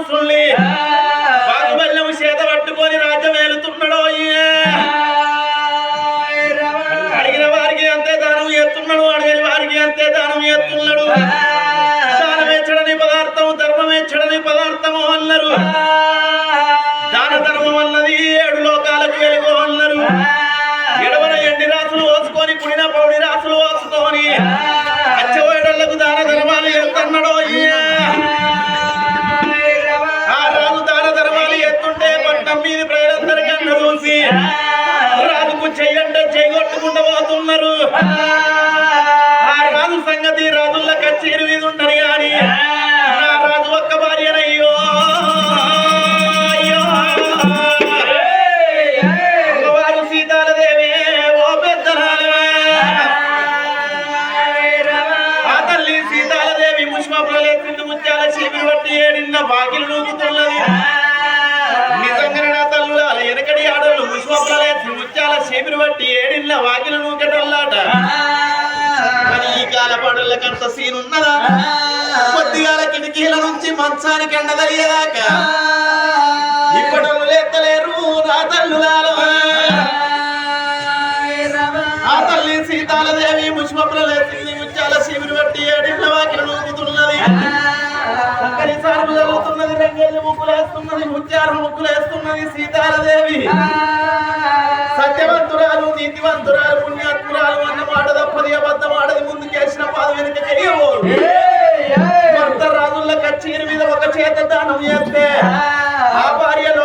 రాక్షసుల్ని బాహుబల్యం పట్టుకొని రాజ్యం ఏలుతున్నాడు అడిగిన వారికి అంతే దానం చేస్తున్నాడు అడిగిన వారికి అంతే దానం చేస్తున్నాడు. బట్టి ఏడిన్న వాకిలు నూకుతున్నది నిజంగా నా తల్లుల వెనకడి ఆడోళ్ళు ముష్మప్పులేసి ముత్యాల చేపిరి బట్టి ఏడిన్న వాకిలు నూకటల్లాట? కానీ ఈ కాల పాడోళ్ళకంత సీన్ ఉన్నదా కొద్దిగాల కిటికీల నుంచి మంచానికి ఎండదలియదాకా ఇప్పటోళ్ళు లేత్తలేరు నా తల్లులారా. ఆ తల్లి సీతాలదేవి ముష్మప్రలేసింది లేచింది ముత్యాల శివుని బట్టి ఏడిన్న వాకిలు నూకుతున్నది? చక్కని సార్పు జరుగుతున్నది రంగేళ్ళు ముక్కులేస్తున్నది ముత్యాల ముక్కులేస్తున్నది సీతాలదేవి సత్యవంతురాలు నీతివంతురాలు పుణ్యాత్మురాలు అన్న మాట తప్పది అబద్ధం ఆడది ముందుకేసిన పాద వెనుక భర్త రాజుల కచ్చీరి మీద ఒక చేత దానం చేస్తే ఆ భార్యలో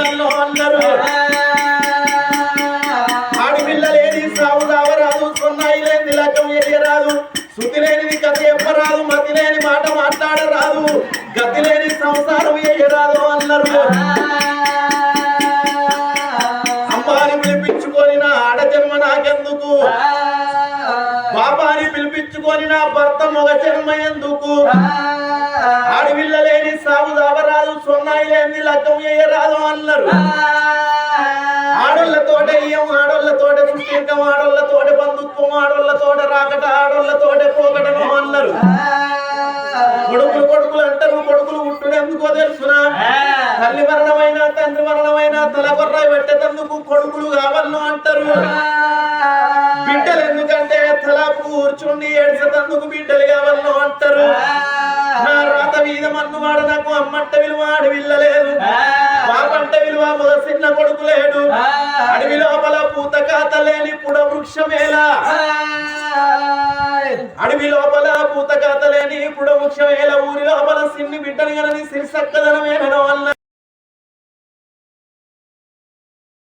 బిడ్డ అన్నారు ఆడపిల్లలేని సాగు దావరాదు సొన్నాయి లేని లగ్గం ఎరియరాదు శృతి లేనిది కథ చెప్పరాదు మతి లేని మాట మాట్లాడరాదు. గతి లేని పాపాని నా భర్త మొగ జన్మ ఎందుకు? ఆడపిల్ల లేని సాగు దావరాదు సొన్నాయి లేని లగ్గం ఎయ్యరాదు అన్నారు. ఆడోళ్ళతోటే ఇయ్యం ఆడోళ్ళతోటే ఆడోళ్ళ తోట బంధుత్వం ఆడోళ్ళతోటే రాకట ఆడోళ్ళతోటే పోకటను అన్నారు. కొడుకులు కొడుకులు అంటారు కొడుకులు పుట్టుడు తెలుసునా? తల్లి మరణమైన తండ్రి మరణమైన తలకొర్ర పెట్టేటందుకు కొడుకులు కావాలను అంటారు. కూర్చుండి ఏడ్చేందుకు బిడ్డలు కావాలను అంటారు నా రాత వీధ మన్ను వాడ నాకు అమ్మంట విలువ అడవిల్లలేదు పాపంట విలువ మొద చిన్న కొడుకు లేడు. అడవి లోపల పూత కాత లేని పుడ వృక్షమేలా. అడవి లోపల పూత కాత లేని పుడ వృక్షమేలా. ఊరి లోపల సిన్ని బిడ్డలు గనని సిరిసక్కదనమేనో అన్న.